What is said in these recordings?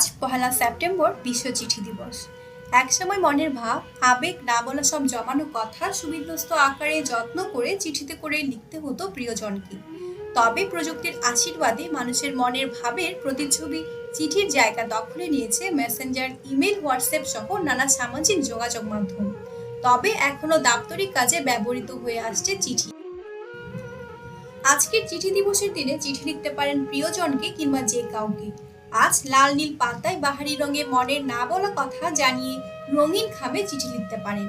আজ পহেলা সেপ্টেম্বর বিশ্ব চিঠি দিবস। একসময় মনের ভাব, আবেগ না বলা সব জমানো কথা সুবিন্যস্ত আকারে যত্ন করে চিঠিতে করে লিখতে হতো প্রিয়জনকে। তবে প্রযুক্তির আশীর্বাদে মানুষের মনের ভাবের প্রতিচ্ছবি চিঠির জায়গা দখলে নিয়েছে মেসেঞ্জার, ইমেল, হোয়াটসঅ্যাপ সহ নানা সামাজিক যোগাযোগ মাধ্যম। তবে এখনও দাপ্তরিক কাজে ব্যবহৃত হয়ে আসছে চিঠি। আজকের চিঠি দিবসের দিনে চিঠি লিখতে পারেন প্রিয়জনকে কিংবা যে কাউকে। আজ লাল নীল পাতায় বাহারি রঙে মনের না বলা কথা জানিয়ে রঙিন খামে চিঠি লিখতে পারেন।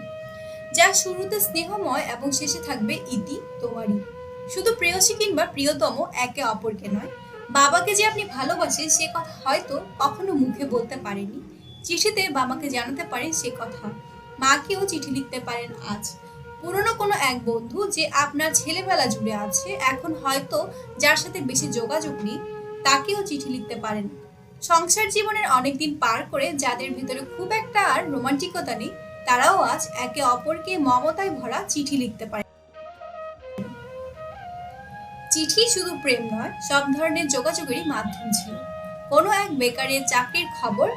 যা শুরুতে স্নেহময় এবং শেষে থাকবে ইতি তোমারই। শুধু প্রেয়সী কিংবা প্রিয়তম একে অপরকে নয়, বাবাকে যে আপনি ভালোবাসেন সে কথা হয়তো কখনো মুখে বলতে পারেনি চিঠিতে বাবাকে জানাতে পারেন সে কথা। মাকেও চিঠি লিখতে পারেন আজ। পুরনো কোনো এক বন্ধু যে আপনার ছেলেবেলা জুড়ে আছে, এখন হয়তো যার সাথে বেশি যোগাযোগ নেই, তাকেও চিঠি লিখতে পারেন। সংসার জীবনের অনেক দিন পার করে যাদের ভিতরে খুব একটা আর রোমান্টিকতা নেই, তারাও আজ একে অপরকে মমতায় ভরা চিঠি লিখতে পারে। চিঠি শুধু প্রেম নয়, সব ধরনের যোগাযোগেরই মাধ্যম ছিল। কোনো এক বেকারের চাকরির খবর,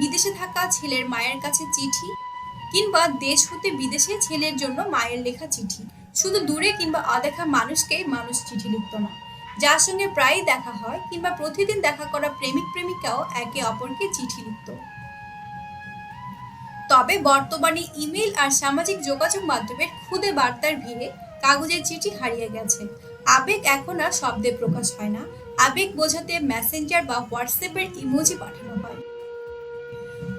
বিদেশে থাকা ছেলের মায়ের কাছে চিঠি, কিংবা দেশ হতে বিদেশে ছেলের জন্য মায়ের লেখা চিঠি। শুধু দূরে কিংবা অদেখা মানুষকে মানুষ চিঠি লিখত না। যার সঙ্গে প্রায়ই দেখা হয় কিংবা প্রতিদিন দেখা করা প্রেমিক প্রেমিকাও একে অপরকে চিঠি লিখত। তবে বর্তমানে ইমেল আর সামাজিক যোগাযোগ মাধ্যমের খুদে বার্তার ভিড়ে কাগজের চিঠি হারিয়ে গেছে। আবেগ এখন আর শব্দে প্রকাশ হয় না। আবেগ বোঝাতে মেসেঞ্জার বা হোয়াটসঅ্যাপের ইমোজি পাঠানো হয়।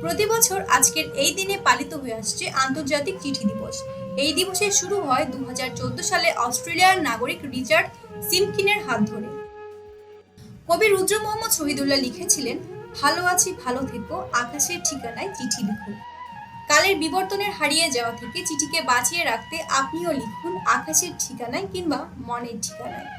প্রতি বছর আজকের এই দিনে পালিত হয়ে আসছে আন্তর্জাতিক চিঠি দিবস। এই দিবসে শুরু হয় দুহাজার চোদ্দ সালে অস্ট্রেলিয়ার নাগরিক রিচার্ড সিমকিনের হাত ধরে। কবি রুদ্র মোহাম্মদ শহীদুল্লাহ লিখেছিলেন, ভালো আছি, ভালো থেকো, আকাশের ঠিকানায় চিঠি লিখুন কালের বিবর্তনের হারিয়ে যাওয়া থেকে চিঠিকে বাঁচিয়ে রাখতে আপনিও লিখুন আকাশের ঠিকানায় কিংবা মনের ঠিকানায়।